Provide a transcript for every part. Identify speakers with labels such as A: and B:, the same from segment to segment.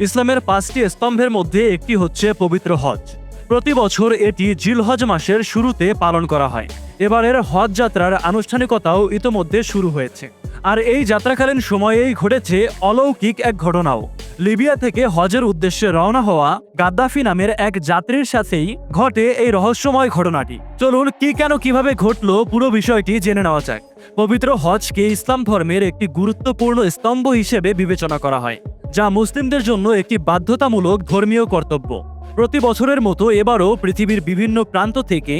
A: ইসলামের পাঁচটি স্তম্ভের মধ্যে একটি হচ্ছে পবিত্র হজ। প্রতি বছর এটি জিলহজ মাসের শুরুতে পালন করা হয়। এবারের হজ যাত্রার আনুষ্ঠানিকতাও ইতোমধ্যে শুরু হয়েছে। আর এই যাত্রাকালীন সময়েই ঘটেছে অলৌকিক এক ঘটনাও। লিবিয়া থেকে হজের উদ্দেশ্যে রওনা হওয়া গাদ্দাফি নামের এক যাত্রীর সাথেই ঘটে এই রহস্যময় ঘটনাটি। চলুন কি কেন কীভাবে ঘটলো পুরো বিষয়টি জেনে নেওয়া যাক। পবিত্র হজকে ইসলাম ধর্মের একটি গুরুত্বপূর্ণ স্তম্ভ হিসেবে বিবেচনা করা হয়। যা মুসলিমদের জন্য একটি বাধ্যতামূলক ধর্মীয় কর্তব্য। প্রতি বছরের মতো এবারও পৃথিবীর বিভিন্ন প্রান্ত থেকে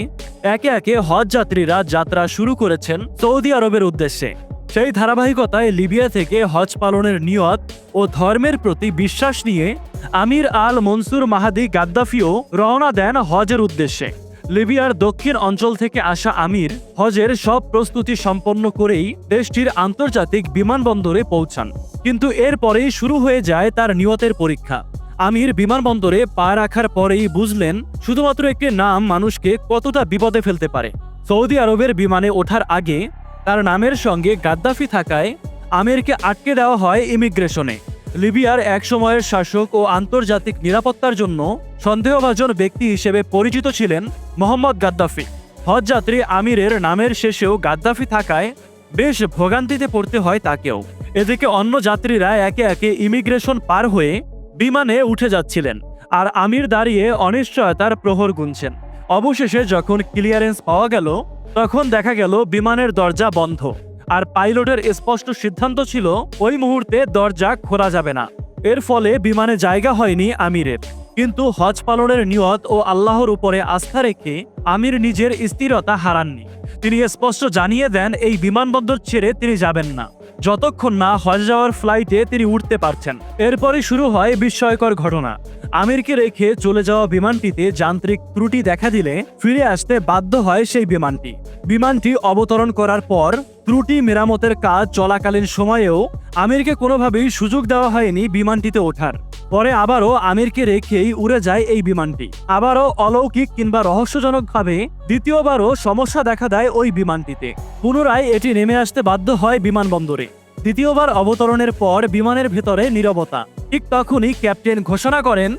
A: একে একে হজ যাত্রীরা যাত্রা শুরু করেছেন সৌদি আরবের উদ্দেশ্যে। সেই ধারাবাহিকতায় লিবিয়া থেকে হজ পালনের নিয়ত ও ধর্মের প্রতি বিশ্বাস নিয়ে আমির আল মনসুর মাহাদি গাদ্দাফিও রওনা দেন হজের উদ্দেশ্যে। লিবিয়ার দক্ষিণ অঞ্চল থেকে আসা আমির হজের সব প্রস্তুতি সম্পন্ন করেই দেশটির আন্তর্জাতিক বিমানবন্দরে পৌঁছান। কিন্তু এরপরেই শুরু হয়ে যায় তার নিয়তের পরীক্ষা। আমির বিমানবন্দরে পা রাখার পরেই বুঝলেন, শুধুমাত্র একটি নাম মানুষকে কতটা বিপদে ফেলতে পারে। সৌদি আরবের বিমানে ওঠার আগে তার নামের সঙ্গে গাদ্দাফি থাকায় আমিরকে আটকে দেওয়া হয় ইমিগ্রেশনে। লিবিয়ার এক সময়ের শাসক ও আন্তর্জাতিক নিরাপত্তার জন্য সন্দেহভাজন ব্যক্তি হিসেবে পরিচিত ছিলেন মোহাম্মদ গাদ্দাফি। হজযাত্রী আমিরের নামের শেষেও গাদ্দাফি থাকায় বেশ ভোগান্তিতে পড়তে হয় তাকেও। এদিকে অন্য যাত্রীরা একে একে ইমিগ্রেশন পার হয়ে বিমানে উঠে যাচ্ছিলেন আর আমির দাঁড়িয়ে অনিশ্চয়তার প্রহর গুনছেন। অবশেষে যখন ক্লিয়ারেন্স পাওয়া গেল, তখন দেখা গেল বিমানের দরজা বন্ধ। আর পাইলটের স্পষ্ট সিদ্ধান্ত ছিল, ওই মুহূর্তে দরজা খোলা যাবে না। এর ফলে বিমানে জায়গা হয়নি আমিরের। কিন্তু হজ পালনের নিয়ত ও আল্লাহর উপরে আস্থা রেখে আমির নিজের স্থিরতা হারাননি। তিনি স্পষ্ট জানিয়ে দেন, এই বিমানবন্দর ছেড়ে তিনি যাবেন না। যতক্ষণ না হজ যাওয়ার ফ্লাইটে তিনি উঠতে পারছেন। এরপরে শুরু হয় বিস্ময়কর ঘটনা। আমিরকে রেখে চলে যাওয়া বিমানটিতে যান্ত্রিক ত্রুটি দেখা দিলে ফিরে আসতে বাধ্য হয় সেই বিমানটি। বিমানটি অবতরণ করার পর ত্রুটি মেরামতের কাজ চলাকালীন সময়েও আমিরকে কোনোভাবেই সুযোগ দেওয়া হয়নি বিমানটিতে ওঠার। পরে আবারও আমিরকে রেখেই উড়ে যায় এই বিমানটি। আবারও অলৌকিক কিংবা রহস্যজনকভাবে দ্বিতীয়বারও সমস্যা দেখা দেয় ওই বিমানটিতে। পুনরায় এটি নেমে আসতে বাধ্য হয় বিমানবন্দরে। দ্বিতীয়বার অবতরণের পর বিমানের ভেতরে নীরবতা। ঠিক তখনই ক্যাপ্টেন ঘোষণা করেন,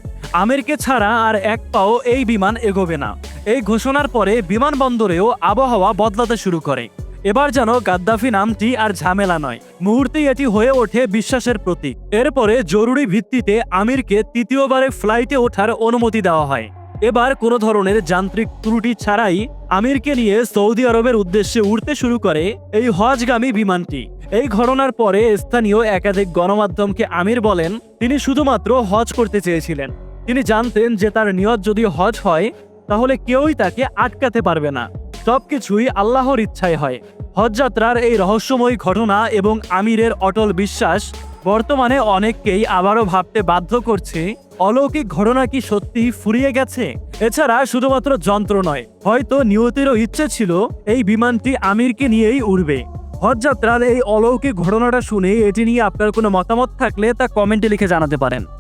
A: আমিরকে ছাড়া আর এক পাও এই বিমান এগোবে না। এই ঘোষণার পরে বিমানবন্দরেও আবহাওয়া বদলাতে শুরু করে। এবার যেন গাদ্দাফি নামটি আর ঝামেলা নয়। মুহূর্তেই এটি হয়ে ওঠে বিশ্বাসের প্রতীক। এরপরে জরুরি ভিত্তিতে আমিরকে তৃতীয়বারে ফ্লাইটে ওঠার অনুমতি দেওয়া হয়। এবার কোনো ধরনের যান্ত্রিক ত্রুটি ছাড়াই আমিরকে নিয়ে সৌদি আরবের উদ্দেশ্যে উড়তে শুরু করে এই হজগামী বিমানটি। এই ঘটনার পরে স্থানীয় একাধিক গণমাধ্যমকে আমির বলেন, তিনি শুধুমাত্র হজ করতে চেয়েছিলেন। তিনি জানতেন যে তার নিয়ত যদি হজ হয়, তাহলে কেউই তাকে আটকাতে পারবে না। সবকিছুই আল্লাহর ইচ্ছায় হয়। হজযাত্রার এই রহস্যময় ঘটনা এবং আমিরের অটল বিশ্বাস বর্তমানে অনেককেই আবারও ভাবতে বাধ্য করছে, অলৌকিক ঘটনা কি সত্যি ফুরিয়ে গেছে? এছাড়া শুধুমাত্র যন্ত্র নয়, হয়তো নিয়তিরও ইচ্ছে ছিল এই বিমানটি আমিরকে নিয়েই উড়বে। হজযাত্রার এই অলৌকিক ঘটনাটা শুনে এটি নিয়ে আপনার কোনো মতামত থাকলে তা কমেন্টে লিখে জানাতে পারেন।